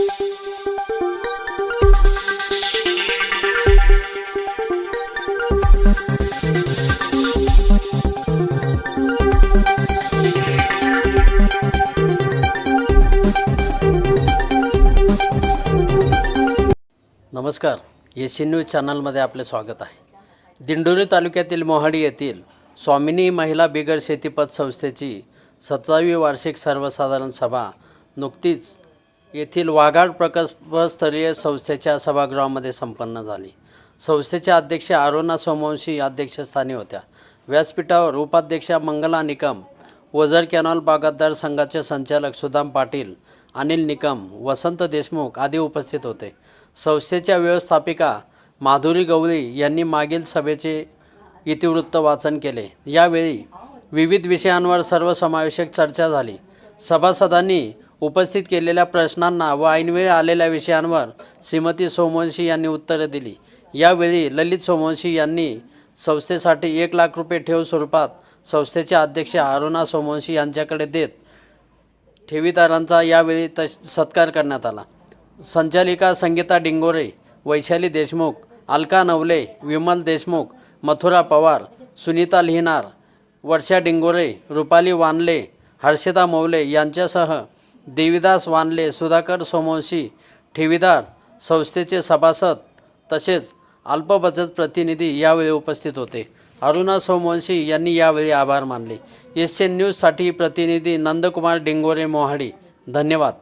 नमस्कार. येशी न्यूज चॅनलमध्ये आपले स्वागत आहे. दिंडोरी तालुक्यातील मोहाडी येथील स्वामिनी महिला बिगर शेतीपत संस्थेची सतरावी वार्षिक सर्वसाधारण सभा नुकतीच येथील वाघाड प्रकल्पस्तरीय संस्थेच्या सभागृहामध्ये संपन्न झाली. संस्थेच्या अध्यक्ष अरुणा सोमवंशी अध्यक्षस्थानी होत्या. व्यासपीठावर उपाध्यक्षा मंगला निकम वजर कॅनॉल बागायतदार संघाचे संचालक सुदाम पाटील अनिल निकम वसंत देशमुख आदी उपस्थित होते. संस्थेच्या व्यवस्थापिका माधुरी गवळी यांनी मागील सभेचे इतिवृत्त वाचन केले. यावेळी विविध विषयांवर सर्वसमावेशक चर्चा झाली. सभासदांनी उपस्थित केलेल्या प्रश्नांना व ऐनवेळी आलेल्या विषयांवर श्रीमती सोमवंशी यांनी उत्तरे दिली. यावेळी ललित सोमवंशी यांनी संस्थेसाठी एक लाख रुपये ठेव स्वरूपात संस्थेचे अध्यक्ष अरुणा सोमवंशी यांच्याकडे देत ठेवीदारांचा यावेळी तश सत्कार करण्यात आला. संचालिका संगीता डिंगोरे वैशाली देशमुख अलका नवले विमल देशमुख मथुरा पवार सुनीता लिहिनार वर्षा डिंगोरे रुपाली वानले हर्षदा मौले यांच्यासह देवीदास वानले सुधाकर सोमवंशी ठेवीदार संस्थेचे सभासद तसेच अल्पबचत प्रतिनिधी यावेळी उपस्थित होते. अरुणा सोमवंशी यांनी यावेळी आभार मानले. एस एन न्यूजसाठी प्रतिनिधी नंदकुमार डिंगोरे मोहाडी. धन्यवाद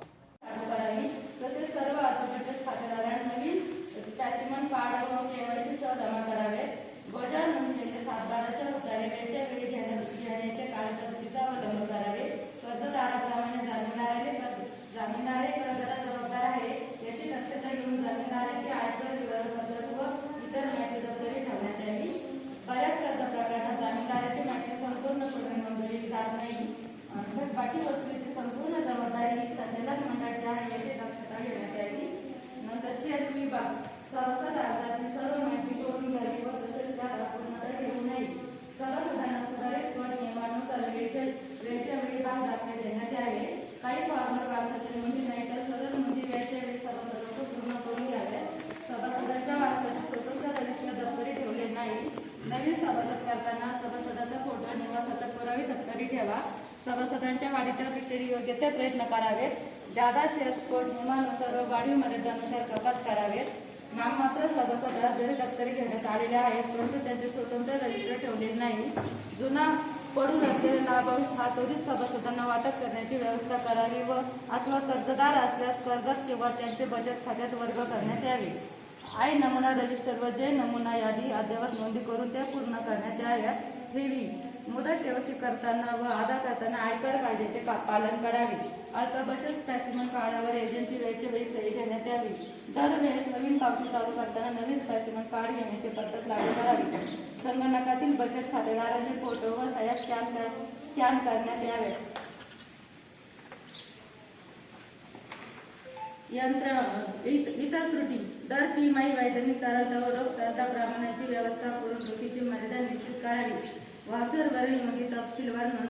तसेच सर्व अर्थबचत खातेदारांना नवीन स्पॅसिमन कार्ड व केवायसी सह जमा करावेत बजाव नोंदणीचे सातबाराच्या उतारे वेळच्या वेळी घेण्या- घेण्याचे कार्यपद्धतीचा अवलंब करावे कर्जदाराप्रमाणे जामीनदाराने कर्ज- जामीनदारे कर्जदार जबाबदार आहे याची दक्षता घेऊन जामीनदाराची आयकर विवरणपत्र व इतर माहिती दप्तरी ठेवण्यात यावी बऱ्याच कर्ज प्रकरणात जामीनदाराची माहिती संपूर्णपणे नोंदवली जात नाही अर्थात बाकी वस्तूची संपूर्ण जबाबदारी ही संचालक मंडळाची आहे याची दक्षता घेण्यात यावी नंतर शेअर्स विभाग सभासद अर्जातील सर्व माहिती करून घ्यावी व तसेच त्या पूर्णतः ठेवू नये सभासदांना सुधारित कर नियमानुसार वेळच्या वेळच्या वेळी भाग दाखले देण्यात यावे काही फॉर्मर वारसाची नोंदी नाही तर सदर नोंदी वेळच्या वेळी सभासदांना पूर्ण करून घ्याव्या सभासदांच्या वारसाची स्वतंत्र रजिस्टर दप्तरी ठेवले नाही नवीन सभासद करताना सभासदाचा फोटो निवासाचा पुरावे दप्तरी सभासदांच्या वाढीच्या दृष्टीने योग्य ते प्रयत्न करावेत. जादा शेअर्स नियमानुसार व वाढीव मर्यादानुसार कपात करावेत. नाममात्र सभासदास जरी दप्तरी घेण्यात आलेल्या आहेत परंतु त्यांचे स्वतंत्र रजिस्टर ठेवलेले नाही. जुना पडून असलेले लाभांश हा त्वरित सभासदांना वाटप करण्याची व्यवस्था करावी व अथवा कर्जदार असल्यास कर्जात किंवा त्यांचे बचत खात्यात वर्ग करण्यात यावे. आय नमुना रजिस्टर व जे नमुना यादी अद्ययावत नोंदी करून त्या पूर्ण करण्यात याव्या ठेवी. मुदत ठेवशी करताना व अदा करताना आयकर कायद्याचे पालन करावे. अल्प बचत स्पॅसिमन कार्डावर एजंटची वेळच्या वेळी सही घेण्यात यावी. दरवेळेस नवीन पावती चालू करताना नवीन स्पॅसिमन कार्ड घेण्याची पद्धत लागू करावी. संगणकातील बचत खातेदारांचे फोटो व सह्या स्कॅन स्कॅन करण्यात याव्यात यंत्र इतर त्रुटी. दर तिमाही वैधानिक तरलता व रोख तरलता प्रमाणाची व्यवस्था करून रोखीची मर्यादा निश्चित करावी. वाचरवरील मध्ये तपशीलवार नोंद